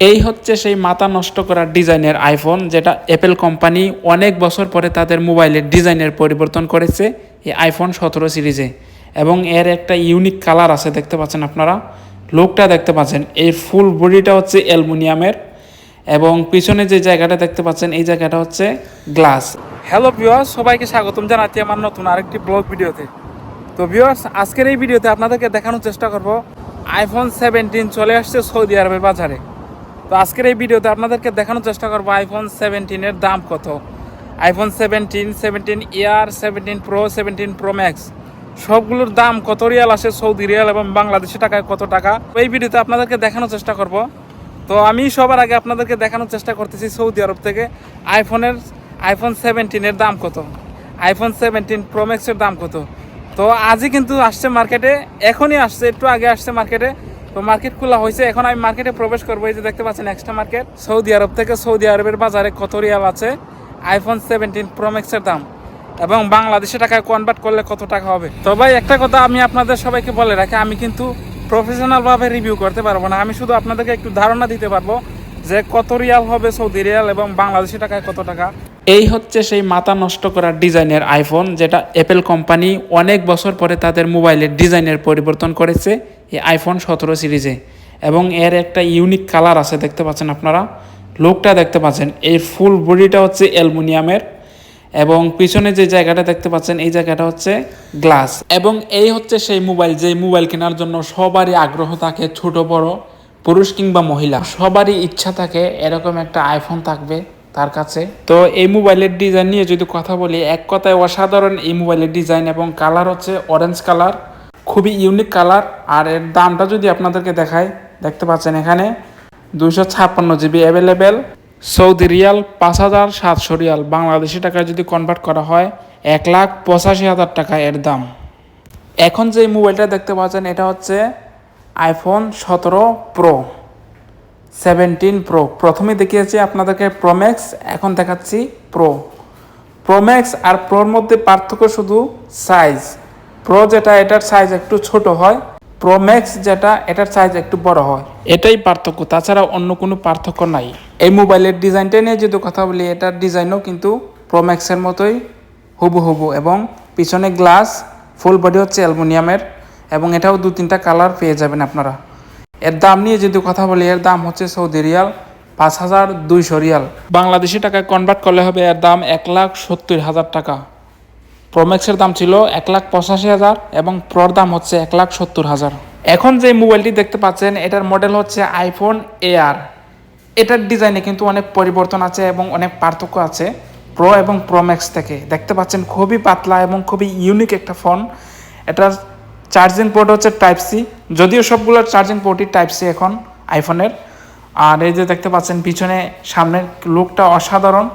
এই হচ্ছে সেই মাথা নষ্ট করার ডিজাইনের আইফোন যেটা অ্যাপেল কোম্পানি অনেক বছর পরে তাদের মোবাইলের ডিজাইনের পরিবর্তন করেছে এই আইফোন সতেরো সিরিজে এবং এর একটা ইউনিক কালার আছে, দেখতে পাচ্ছেন আপনারা? লোকটা দেখতে পাচ্ছেন, এই ফুল বডিটা হচ্ছে অ্যালুমিনিয়ামের। এবং পিছনে যে জায়গাটা দেখতে পাচ্ছেন, এই জায়গাটা হচ্ছে গ্লাস হ্যালো ভিউয়ার্স সবাইকে স্বাগতম জানাচ্ছি আমার নতুন আরেকটি ব্লগ ভিডিওতে। তো ভিউয়ার্স আজকের এই ভিডিওতে আপনাদেরকে দেখানোর চেষ্টা করব আইফোন সেভেন্টিন চলে আসছে সৌদি আরবের বাজারে। তো আজকের এই ভিডিওতে আপনাদেরকে দেখানোর চেষ্টা করব আইফোন সেভেন্টিনের দাম কত? IPhone seventeen seventeen air seventeen pro seventeen pro max সবগুলোর দাম কত রিয়াল আসে? সৌদি রিয়াল এবং বাংলাদেশি টাকায় কত টাকা? এই ভিডিওতে আপনাদেরকে দেখানোর চেষ্টা করব। তো আমি সবার আগে আপনাদেরকে দেখানোর চেষ্টা করতেছি সৌদি আরব থেকে। আইফোনের আইফোন সেভেন্টিনের দাম কত? আইফোন সেভেন্টিন প্রো ম্যাক্সের দাম কত? তো আজই কিন্তু আসছে মার্কেটে এখনই আসছে, একটু আগে আসছে মার্কেটে তো মার্কেট খোলা হয়েছে। এখন আমি মার্কেটে প্রবেশ করব। এই যে দেখতে পাচ্ছেন এক্সট্রা মার্কেট সৌদি আরব থেকে সৌদি আরবের বাজারে কত রিয়াল আছে? আইফোন সেভেন্টিন প্রো ম্যাক্সের দাম। এবং বাংলাদেশে টাকায় কনভার্ট করলে কত টাকা হবে? তো ভাই, একটা কথা আমি আপনাদের সবাইকে বলে রাখি, আমি কিন্তু প্রফেশনালভাবে রিভিউ করতে পারব না। আমি শুধু আপনাদেরকে একটু ধারণা দিতে পারব যে কত রিয়াল হবে সৌদি রিয়াল এবং বাংলাদেশি টাকায় কত টাকা। এই হচ্ছে সেই মাথা নষ্ট করার ডিজাইনের আইফোন যেটা অ্যাপেল কোম্পানি অনেক বছর পরে তাদের মোবাইলের ডিজাইনের পরিবর্তন করেছে এই আইফোন সতেরো সিরিজে। এবং এর একটা ইউনিক কালার আছে, দেখতে পাচ্ছেন আপনারা? লোকটা দেখতে পাচ্ছেন, এই ফুল বডিটা হচ্ছে অ্যালুমিনিয়ামের। এবং পিছনে যে জায়গাটা দেখতে পাচ্ছেন, এই জায়গাটা হচ্ছে গ্লাস এবং এই হচ্ছে সেই মোবাইল, যে মোবাইল কেনার জন্য সবারই আগ্রহ থাকে ছোট, বড়, পুরুষ কিংবা মহিলা। সবারই ইচ্ছা থাকে এরকম একটা আইফোন থাকবে। তার কাছে। তো এই মোবাইলের ডিজাইন নিয়ে যদি কথা বলি, এক কথায় অসাধারণ এই মোবাইলের ডিজাইন এবং কালার হচ্ছে অরেঞ্জ কালার খুবই ইউনিক কালার আর এর দামটা যদি আপনাদেরকে দেখায় দেখতে পাচ্ছেন এখানে দুইশো ছাপ্পান্ন জিবি অ্যাভেলেবেল সৌদি রিয়াল পাঁচ হাজার সাতশো রিয়াল। বাংলাদেশি টাকায় যদি কনভার্ট করা হয়, এক লাখ পঁচাশি হাজার টাকা এর দাম। এখন যে মোবাইলটা দেখতে পাচ্ছেন, এটা হচ্ছে আইফোন সতেরো প্রো সেভেন্টিন প্রো প্রথমে দেখিয়েছি আপনাদেরকে প্রোম্যাক্স এখন দেখাচ্ছি প্রো প্রোম্যাক্স আর প্রোর মধ্যে পার্থক্য শুধু সাইজ প্রো যেটা, এটার সাইজ একটু ছোট হয়। প্রোম্যাক্স যেটা, এটার সাইজ একটু বড় হয়। এটাই পার্থক্য, তাছাড়া অন্য কোনো পার্থক্য নাই। এই মোবাইলের ডিজাইনটা নিয়ে যদি কথা বলি, এটার ডিজাইনও কিন্তু প্রোম্যাক্সের মতোই হুবহু এবং পিছনে গ্লাস ফুল বডি হচ্ছে অ্যালুমিনিয়ামের এবং এটাও দু তিনটা কালার পেয়ে যাবেন আপনারা। এর দাম নিয়ে যদি কথা বলি, এর দাম হচ্ছে সৌদি রিয়াল পাঁচ হাজার দুইশো রিয়াল। বাংলাদেশি টাকায় কনভার্ট করলে হবে এর দাম এক লাখ সত্তর হাজার টাকা। প্রোম্যাক্সের দাম ছিল এক লাখ পঁচাশি হাজার এবং প্রোর দাম হচ্ছে এক লাখ সত্তর হাজার। এখন যে মোবাইলটি দেখতে পাচ্ছেন, এটার মডেল হচ্ছে আইফোন এআর এটার ডিজাইনে কিন্তু অনেক পরিবর্তন আছে এবং অনেক পার্থক্য আছে প্রো এবং প্রোম্যাক্স থেকে। দেখতে পাচ্ছেন, খুবই পাতলা এবং খুবই ইউনিক একটা ফোন এটার চার্জিং পোর্ট হচ্ছে টাইপ সি যদিও সবগুলোর চার্জিং পোর্টই টাইপ সি এখন আইফোনের আর এই যে দেখতে পাচ্ছেন, পিছনে সামনের লুকটা অসাধারণ,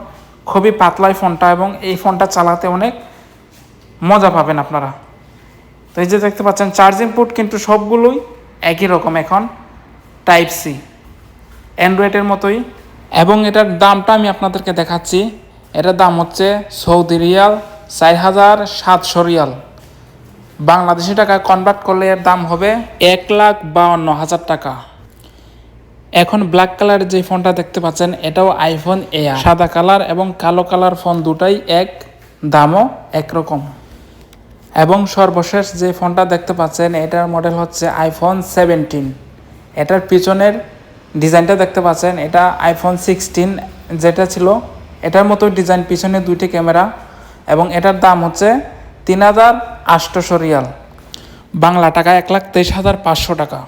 খুবই পাতলাই ফোনটা এবং এই ফোনটা চালাতে অনেক মজা পাবেন আপনারা। তো এই যে দেখতে পাচ্ছেন চার্জিং পোর্ট কিন্তু সবগুলোই একই রকম এখন টাইপ সি অ্যান্ড্রয়েডের মতোই। এবং এটার দামটা আমি আপনাদেরকে দেখাচ্ছি। এটার দাম হচ্ছে সৌদি রিয়াল চার হাজার সাতশো রিয়াল। বাংলাদেশি টাকায় কনভার্ট করলে এর দাম হবে এক লাখ বাউন্ন হাজার টাকা। এখন ব্ল্যাক কালার যে ফোনটা দেখতে পাচ্ছেন, এটাও আইফোন এ সাদা কালার এবং কালো কালার ফোন দুটাই এক, দামও একরকম। এবং সর্বশেষ যে ফোনটা দেখতে পাচ্ছেন, এটার মডেল হচ্ছে আইফোন সেভেন্টিন এটার পিছনের ডিজাইনটা দেখতে পাচ্ছেন, এটা আইফোন সিক্সটিন যেটা ছিল, এটার মতো ডিজাইন পিছনে দুইটি ক্যামেরা এবং এটার দাম হচ্ছে তিন হাজার আটশোশো রিয়াল। বাংলা টাকা এক লাখ তেইশ হাজার পাঁচশো টাকা।